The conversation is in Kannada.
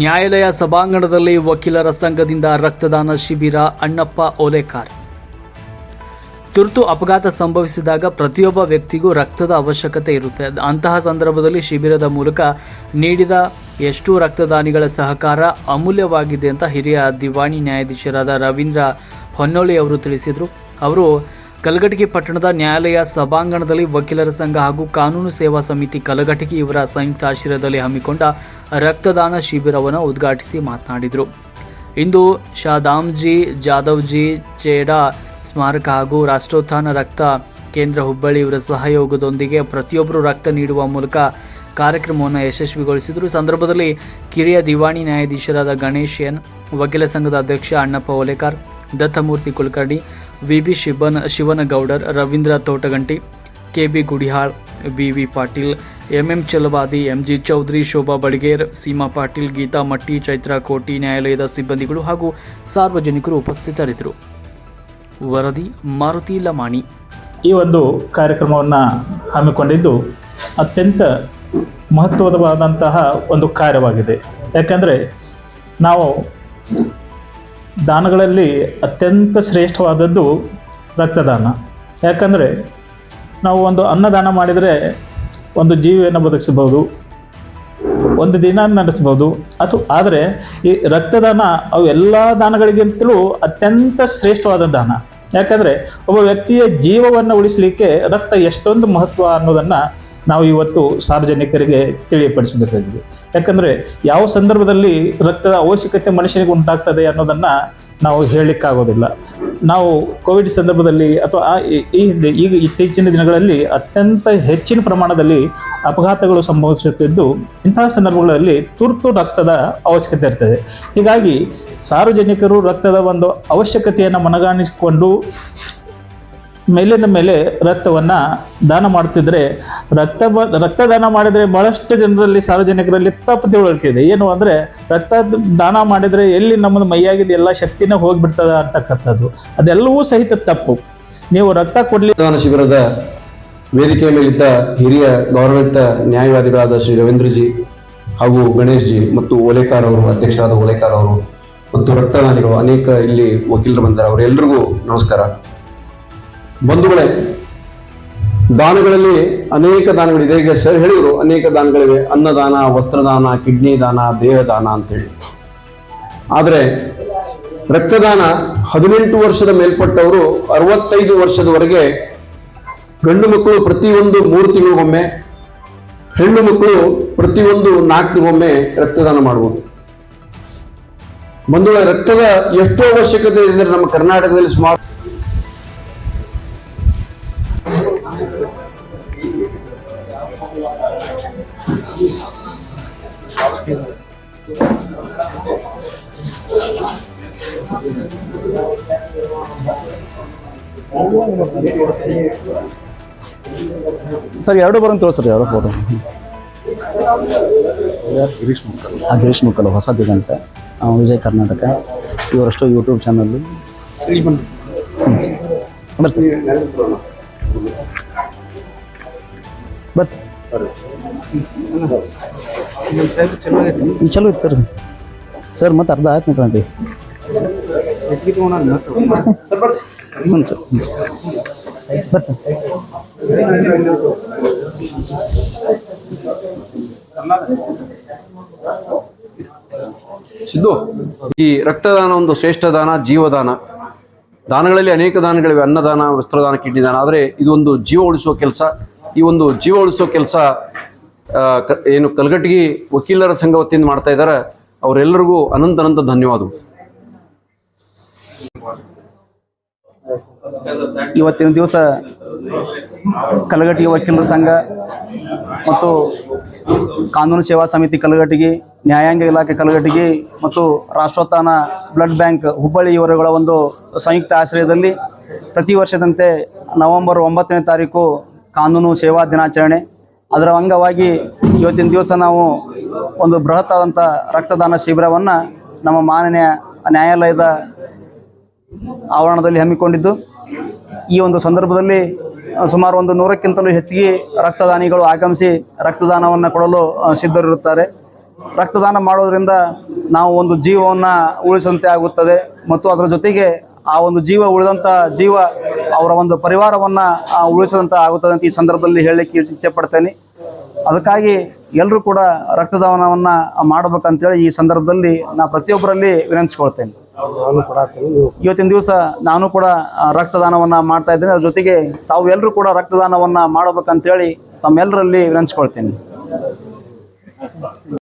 ನ್ಯಾಯಾಲಯ ಸಭಾಂಗಣದಲ್ಲಿ ವಕೀಲರ ಸಂಘದಿಂದ ರಕ್ತದಾನ ಶಿಬಿರ ಅಣ್ಣಪ್ಪ ಓಲೇಕಾರ್. ತುರ್ತು ಅಪಘಾತ ಸಂಭವಿಸಿದಾಗ ಪ್ರತಿಯೊಬ್ಬ ವ್ಯಕ್ತಿಗೂ ರಕ್ತದ ಅವಶ್ಯಕತೆ ಇರುತ್ತೆ. ಅಂತಹ ಸಂದರ್ಭದಲ್ಲಿ ಶಿಬಿರದ ಮೂಲಕ ನೀಡಿದ ಎಷ್ಟು ರಕ್ತದಾನಿಗಳ ಸಹಕಾರ ಅಮೂಲ್ಯವಾಗಿದೆ ಅಂತ ಹಿರಿಯ ದಿವಾಣಿ ನ್ಯಾಯಾಧೀಶರಾದ ರವೀಂದ್ರ ಹೊನ್ನೊಳ್ಳಿ ಅವರು ತಿಳಿಸಿದರು. ಅವರು ಕಲಘಟಗಿ ಪಟ್ಟಣದ ನ್ಯಾಯಾಲಯ ಸಭಾಂಗಣದಲ್ಲಿ ವಕೀಲರ ಸಂಘ ಹಾಗೂ ಕಾನೂನು ಸೇವಾ ಸಮಿತಿ ಕಲಘಟಗಿ ಇವರ ಸಂಯುಕ್ತ ಆಶ್ರಯದಲ್ಲಿ ಹಮ್ಮಿಕೊಂಡ ರಕ್ತದಾನ ಶಿಬಿರವನ್ನು ಉದ್ಘಾಟಿಸಿ ಮಾತನಾಡಿದರು. ಇಂದು ಶಾದಾಮ್ಜಿ, ಜಾಧವ್ಜಿ, ಚೇಡಾ ಸ್ಮಾರಕ ಹಾಗೂ ರಾಷ್ಟ್ರೋತ್ಥಾನ ರಕ್ತ ಕೇಂದ್ರ ಹುಬ್ಬಳ್ಳಿ ಇವರ ಸಹಯೋಗದೊಂದಿಗೆ ಪ್ರತಿಯೊಬ್ಬರು ರಕ್ತ ನೀಡುವ ಮೂಲಕ ಕಾರ್ಯಕ್ರಮವನ್ನು ಯಶಸ್ವಿಗೊಳಿಸಿದರು. ಸಂದರ್ಭದಲ್ಲಿ ಕಿರಿಯ ದಿವಾಣಿ ನ್ಯಾಯಾಧೀಶರಾದ ಗಣೇಶ್ ಎನ್, ವಕೀಲ ಸಂಘದ ಅಧ್ಯಕ್ಷ Annappa Olekar Dattamurthy Kulkarni V B Shivan Shivanagoudar Ravindra Thotaganti K B Gudihal B V Patil M M Chalavadi M G Chaudhari, Shobha Badiger Seema Patil, Geeta Matti, Chaitra Koti, ನ್ಯಾಯಾಲಯದ ಸಿಬ್ಬಂದಿಗಳು ಹಾಗೂ ಸಾರ್ವಜನಿಕರು ಉಪಸ್ಥಿತರಿದ್ದರು. ವರದಿ ಮಾರುತಿ ಲಮಾಣಿ. ಈ ಒಂದು ಕಾರ್ಯಕ್ರಮವನ್ನು ಹಮ್ಮಿಕೊಂಡಿದ್ದು ಅತ್ಯಂತ ಮಹತ್ವದವಾದಂತಹ ಒಂದು ಕಾರ್ಯವಾಗಿದೆ. ಯಾಕಂದರೆ ನಾವು ದಾನಗಳಲ್ಲಿ ಅತ್ಯಂತ ಶ್ರೇಷ್ಠವಾದದ್ದು ರಕ್ತದಾನ. ಯಾಕಂದರೆ ನಾವು ಒಂದು ಅನ್ನದಾನ ಮಾಡಿದರೆ ಒಂದು ಜೀವಿಯನ್ನು ಬದುಕಿಸ್ಬೋದು ಒಂದು ದಿನ ನಡೆಸ್ಬೋದು ಅದು ಆದರೆ ಈ ರಕ್ತದಾನ ಅವು ಎಲ್ಲ ದಾನಗಳಿಗಿಂತಲೂ ಅತ್ಯಂತ ಶ್ರೇಷ್ಠವಾದ ದಾನ. ಯಾಕಂದರೆ ಒಬ್ಬ ವ್ಯಕ್ತಿಯ ಜೀವವನ್ನು ಉಳಿಸಲಿಕ್ಕೆ ರಕ್ತ ಎಷ್ಟೊಂದು ಮಹತ್ವ ಅನ್ನೋದನ್ನು ನಾವು ಇವತ್ತು ಸಾರ್ವಜನಿಕರಿಗೆ ತಿಳಿಯಪಡಿಸಬೇಕಾಗಿದೆ ಯಾಕಂದರೆ ಯಾವ ಸಂದರ್ಭದಲ್ಲಿ ರಕ್ತದ ಅವಶ್ಯಕತೆ ಮನುಷ್ಯನಿಗೆ ಉಂಟಾಗ್ತದೆ ಅನ್ನೋದನ್ನು ನಾವು ಹೇಳಲಿಕ್ಕಾಗೋದಿಲ್ಲ. ನಾವು ಕೋವಿಡ್ ಸಂದರ್ಭದಲ್ಲಿ ಅಥವಾ ಈ ಹಿಂದೆ ಈಗ ಇತ್ತೀಚಿನ ದಿನಗಳಲ್ಲಿ ಅತ್ಯಂತ ಹೆಚ್ಚಿನ ಪ್ರಮಾಣದಲ್ಲಿ ಅಪಘಾತಗಳು ಸಂಭವಿಸುತ್ತಿದ್ದು ಇಂತಹ ಸಂದರ್ಭಗಳಲ್ಲಿ ತುರ್ತು ರಕ್ತದ ಅವಶ್ಯಕತೆ ಇರ್ತದೆ. ಹೀಗಾಗಿ ಸಾರ್ವಜನಿಕರು ರಕ್ತದ ಒಂದು ಅವಶ್ಯಕತೆಯನ್ನು ಮನಗಾಣಿಸಿಕೊಂಡು ಮೇಲಿಂದ ಮೇಲೆ ರಕ್ತವನ್ನು ದಾನ ಮಾಡುತ್ತಿದ್ದರೆ ರಕ್ತ ರಕ್ತದಾನ ಮಾಡಿದರೆ ಬಹಳಷ್ಟು ಜನರಲ್ಲಿ, ಸಾರ್ವಜನಿಕರಲ್ಲಿ ತಪ್ಪು ತಿಳುವಳಿಕೆ ಇದೆ. ಏನು ಅಂದರೆ ರಕ್ತ ದಾನ ಮಾಡಿದರೆ ಎಲ್ಲಿ ನಮ್ಮದು ಮೈಯಾಗಿದ್ದು ಎಲ್ಲ ಶಕ್ತಿನೇ ಹೋಗಿಬಿಡ್ತದ ಅಂತಕ್ಕಂಥದ್ದು. ಅದೆಲ್ಲವೂ ಸಹಿತ ತಪ್ಪು. ನೀವು ರಕ್ತ ಕೊಡಲಿ ದಾನ ಶಿಬಿರದ ವೇದಿಕೆಯ ಮೇಲಿದ್ದ ಹಿರಿಯ ಗೌರ್ಮೆಂಟ್ ನ್ಯಾಯವಾದಿಗಳಾದ ಶ್ರೀ ರವೀಂದ್ರಜಿ ಹಾಗೂ ಗಣೇಶ್ ಜಿ ಮತ್ತು ಓಲೇಕಾರ್ ಅವರು, ಅಧ್ಯಕ್ಷರಾದ ಓಲೇಕಾರ್ ಅವರು ಮತ್ತು ರಕ್ತದಾನಿಗಳು ಅನೇಕ ಇಲ್ಲಿ ವಕೀಲರು ಬಂದರು ಅವರೆಲ್ಲರಿಗೂ ನಮಸ್ಕಾರ. ಬಂಧುಗಳೇ, ದಾನಗಳಲ್ಲಿ ಅನೇಕ ದಾನಗಳಿದೆ. ಈಗ ಸರ್ ಹೇಳಿದ್ರು, ಅನೇಕ ದಾನಗಳಿವೆ. ಅನ್ನದಾನ, ವಸ್ತ್ರದಾನ, ಕಿಡ್ನಿ ದಾನ, ದೇಹದಾನ ಅಂತೇಳಿ. ಆದರೆ ರಕ್ತದಾನ ಹದಿನೆಂಟು ವರ್ಷದ ಮೇಲ್ಪಟ್ಟವರು ಅರವತ್ತೈದು ವರ್ಷದವರೆಗೆ ಗಂಡು ಮಕ್ಕಳು ಪ್ರತಿಯೊಂದು ಮೂರು ತಿಂಗಳಿಗೊಮ್ಮೆ, ಹೆಣ್ಣು ಮಕ್ಕಳು ಪ್ರತಿಯೊಂದು ನಾಲ್ಕು ತಿಂಗಳಿಗೊಮ್ಮೆ ರಕ್ತದಾನ ಮಾಡಬಹುದು ಬಂಧುಗಳ, ರಕ್ತದ ಎಷ್ಟೋ ಅವಶ್ಯಕತೆ ಇದೆ ನಮ್ಮ ಕರ್ನಾಟಕದಲ್ಲಿ ಸುಮಾರು ಸರ್, ಎರಡು ಬರೋಂತ ತೋರಿಸ್ರಿ ಎರಡು ಫೋಟೋ ಆ ಗಿರೀಶ್ ಮುಕ್ಕಲ್ ಹೊಸ ದಿಗಂತ. ವಿಜಯ್ ಕರ್ನಾಟಕ. ಇವರಷ್ಟು ಯೂಟ್ಯೂಬ್ ಚಾನಲ್ಲು ಬರ್ಸಿ ಚಲೋ ಐತಿ ಸರ್. ಸರ್, ಮತ್ತೆ ಅರ್ಧ ಆಯ್ತು ನಿಂತ್ಕೊಂಡಿ ಸಿದ್ದು, ಈ ರಕ್ತದಾನ ಒಂದು ಶ್ರೇಷ್ಠ ದಾನ ಜೀವದಾನ. ದಾನಗಳಲ್ಲಿ ಅನೇಕ ದಾನಗಳಿವೆ, ಅನ್ನದಾನ ವಸ್ತ್ರದಾನ ಕಿಡ್ನಿ ದಾನ ಆದರೆ ಇದೊಂದು ಜೀವ ಉಳಿಸುವ ಕೆಲಸ. ಈ ಒಂದು ಜೀವ ಉಳಿಸೋ ಕೆಲಸ ಏನು ಕಲ್ಗಟ್ಟಿಗೆ ವಕೀಲರ ಸಂಘ ವತಿಯಿಂದ ಮಾಡ್ತಾ ಇದ್ದಾರೆ. ಅವರೆಲ್ಲರಿಗೂ ಅನಂತ ಅನಂತ ಧನ್ಯವಾದಗಳು. ಇವತ್ತಿನ ದಿವಸ ಕಲಗಟ್ಟಿಗೆ ವಕೀಲರ ಸಂಘ ಮತ್ತು ಕಾನೂನು ಸೇವಾ ಸಮಿತಿ ಕಲಗಟ್ಟಿಗೆ, ನ್ಯಾಯಾಂಗ ಇಲಾಖೆ ಕಲಗಟ್ಟಿಗೆ ಮತ್ತು ರಾಷ್ಟ್ರೋತ್ಥಾನ ಬ್ಲಡ್ ಬ್ಯಾಂಕ್ ಹುಬ್ಬಳ್ಳಿ ಇವರುಗಳ ಒಂದು ಸಂಯುಕ್ತ ಆಶ್ರಯದಲ್ಲಿ ಪ್ರತಿ ವರ್ಷದಂತೆ ನವೆಂಬರ್ ಒಂಬತ್ತನೇ ತಾರೀಕು ಕಾನೂನು ಸೇವಾ ದಿನಾಚರಣೆ. ಅದರ ಅಂಗವಾಗಿ ಇವತ್ತಿನ ದಿವಸ ನಾವು ಒಂದು ಬೃಹತ್ ರಕ್ತದಾನ ಶಿಬಿರವನ್ನು ನಮ್ಮ ಮಾನನೀಯ ನ್ಯಾಯಾಲಯದ ಆವರಣದಲ್ಲಿ ಹಮ್ಮಿಕೊಂಡಿದ್ದು. ಈ ಒಂದು ಸಂದರ್ಭದಲ್ಲಿ ಸುಮಾರು ಒಂದು ನೂರಕ್ಕಿಂತಲೂ ಹೆಚ್ಚಿಗೆ ರಕ್ತದಾನಿಗಳು ಆಗಮಿಸಿ ರಕ್ತದಾನವನ್ನು ಕೊಡಲು ಸಿದ್ಧರಿರುತ್ತಾರೆ. ರಕ್ತದಾನ ಮಾಡೋದರಿಂದ ನಾವು ಒಂದು ಜೀವವನ್ನು ಉಳಿಸುವಂತೆ ಆಗುತ್ತದೆ. ಮತ್ತು ಅದರ ಜೊತೆಗೆ ಆ ಒಂದು ಜೀವ ಉಳಿದಂಥ ಜೀವ ಅವರ ಒಂದು ಪರಿವಾರವನ್ನು ಉಳಿಸಿದಂತ ಆಗುತ್ತದೆ ಅಂತ ಈ ಸಂದರ್ಭದಲ್ಲಿ ಹೇಳಲಿಕ್ಕೆ ಇಚ್ಛೆ ಪಡ್ತೇನೆ. ಅದಕ್ಕಾಗಿ ಎಲ್ಲರೂ ಕೂಡ ರಕ್ತದಾನವನ್ನು ಮಾಡಬೇಕಂತೇಳಿ ಈ ಸಂದರ್ಭದಲ್ಲಿ ನಾ ಪ್ರತಿಯೊಬ್ಬರಲ್ಲಿ ವಿನಂತಿಸ್ಕೊಳ್ತೇನೆ. ಇವತ್ತಿನ ದಿವಸ ನಾನು ಕೂಡ ರಕ್ತದಾನವನ್ನ ಮಾಡ್ತಾ ಇದ್ದೇನೆ. ಅದ್ರ ಜೊತೆಗೆ ತಾವು ಎಲ್ಲರೂ ಕೂಡ ರಕ್ತದಾನವನ್ನ ಮಾಡಬೇಕಂತೇಳಿ ತಮ್ಮೆಲ್ಲರಲ್ಲಿ ವಿನಂತಿಸ್ಕೊಳ್ತೇನೆ.